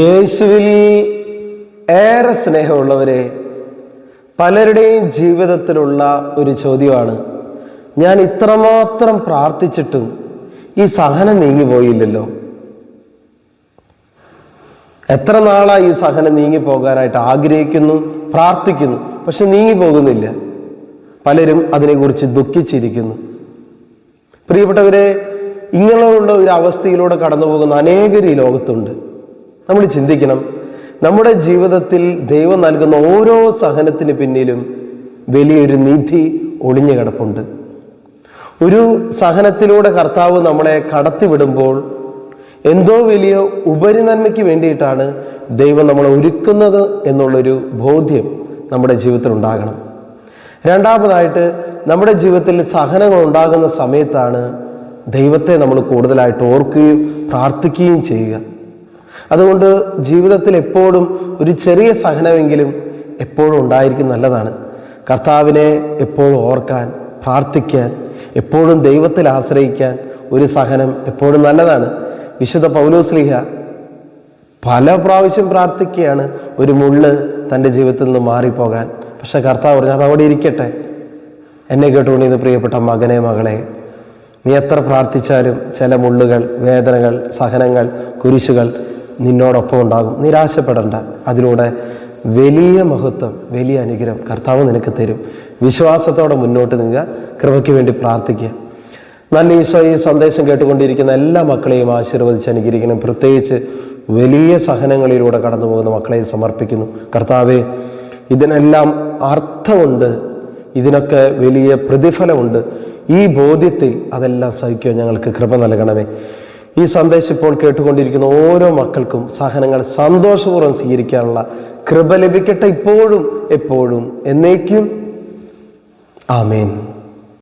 യേശുവിൽ ഏറെ സ്നേഹമുള്ളവരെ പലരുടെയും ജീവിതത്തിലുള്ള ഒരു ചോദ്യമാണ്. ഞാൻ ഇത്രമാത്രം പ്രാർത്ഥിച്ചിട്ടും ഈ സഹനം നീങ്ങിപ്പോയില്ലല്ലോ എത്ര നാളായി ഈ സഹനം നീങ്ങിപ്പോകാനായിട്ട് ആഗ്രഹിക്കുന്നു പ്രാർത്ഥിക്കുന്നു പക്ഷെ നീങ്ങിപ്പോകുന്നില്ല പലരും അതിനെക്കുറിച്ച് ദുഃഖിച്ചിരിക്കുന്നു. പ്രിയപ്പെട്ടവരെ ഇങ്ങനെയുള്ള ഒരു അവസ്ഥയിലൂടെ കടന്നു പോകുന്ന അനേകർ ഈ ലോകത്തുണ്ട്. നമ്മൾ ചിന്തിക്കണം. നമ്മുടെ ജീവിതത്തിൽ ദൈവം നൽകുന്ന ഓരോ സഹനത്തിന് പിന്നിലും വലിയൊരു നിധി ഒളിഞ്ഞു കിടപ്പുണ്ട്. ഒരു സഹനത്തിലൂടെ കർത്താവ് നമ്മളെ കടത്തിവിടുമ്പോൾ എന്തോ വലിയ ഉപരിനന്മയ്ക്ക് വേണ്ടിയിട്ടാണ് ദൈവം നമ്മളെ ഒരുക്കുന്നത് എന്നുള്ളൊരു ബോധ്യം നമ്മുടെ ജീവിതത്തിൽ ഉണ്ടാകണം. രണ്ടാമതായിട്ട് നമ്മുടെ ജീവിതത്തിൽ സഹനങ്ങൾ ഉണ്ടാകുന്ന സമയത്താണ് ദൈവത്തെ നമ്മൾ കൂടുതലായിട്ട് ഓർക്കുകയും പ്രാർത്ഥിക്കുകയും ചെയ്യുക. അതുകൊണ്ട് ജീവിതത്തിൽ എപ്പോഴും ഒരു ചെറിയ സഹനമെങ്കിലും എപ്പോഴും ഉണ്ടായിരിക്കും നല്ലതാണ്. കർത്താവിനെ എപ്പോഴും ഓർക്കാൻ പ്രാർത്ഥിക്കാൻ എപ്പോഴും ദൈവത്തിൽ ആശ്രയിക്കാൻ ഒരു സഹനം എപ്പോഴും നല്ലതാണ്. വിശുദ്ധ പൗലോസ്ലിഹ പല പ്രാവശ്യം പ്രാർത്ഥിക്കുകയാണ് ഒരു മുള്ള് തന്റെ ജീവിതത്തിൽ നിന്ന് മാറിപ്പോകാൻ. പക്ഷെ കർത്താവ് പറഞ്ഞു അത് അവിടെ ഇരിക്കട്ടെ. എന്നെ കേട്ടുകൊണ്ട് ഇത് പ്രിയപ്പെട്ട മകനെ മകളെ നീ എത്ര പ്രാർത്ഥിച്ചാലും ചില മുള്ളുകൾ വേദനകൾ സഹനങ്ങൾ കുരിശുകൾ നിന്നോടൊപ്പം ഉണ്ടാകും. നിരാശപ്പെടേണ്ട. അതിലൂടെ വലിയ മഹത്വം വലിയ അനുഗ്രഹം കർത്താവ് നിനക്ക് തരും. വിശ്വാസത്തോടെ മുന്നോട്ട് നീങ്ങുക. കൃപയ്ക്ക് വേണ്ടി പ്രാർത്ഥിക്കുക. നല്ല ഈശോ ഈ സന്ദേശം കേട്ടുകൊണ്ടിരിക്കുന്ന എല്ലാ മക്കളെയും ആശീർവദിച്ച് അനുഗ്രഹിക്കണം. പ്രത്യേകിച്ച് വലിയ സഹനങ്ങളിലൂടെ കടന്നു പോകുന്ന മക്കളെയും സമർപ്പിക്കുന്നു. കർത്താവെ ഇതിനെല്ലാം അർത്ഥമുണ്ട്. ഇതിനൊക്കെ വലിയ പ്രതിഫലമുണ്ട്. ഈ ബോധ്യത്തിൽ അതെല്ലാം സഹിക്കുക ഞങ്ങൾക്ക് കൃപ നൽകണമേ. ഈ സന്ദേശം ഇപ്പോൾ കേട്ടുകൊണ്ടിരിക്കുന്ന ഓരോ മക്കൾക്കും സഹനങ്ങൾ സന്തോഷപൂർവം സ്വീകരിക്കാനുള്ള കൃപ ലഭിക്കട്ടെ ഇപ്പോഴും എപ്പോഴും എന്നേക്കും. ആമേൻ.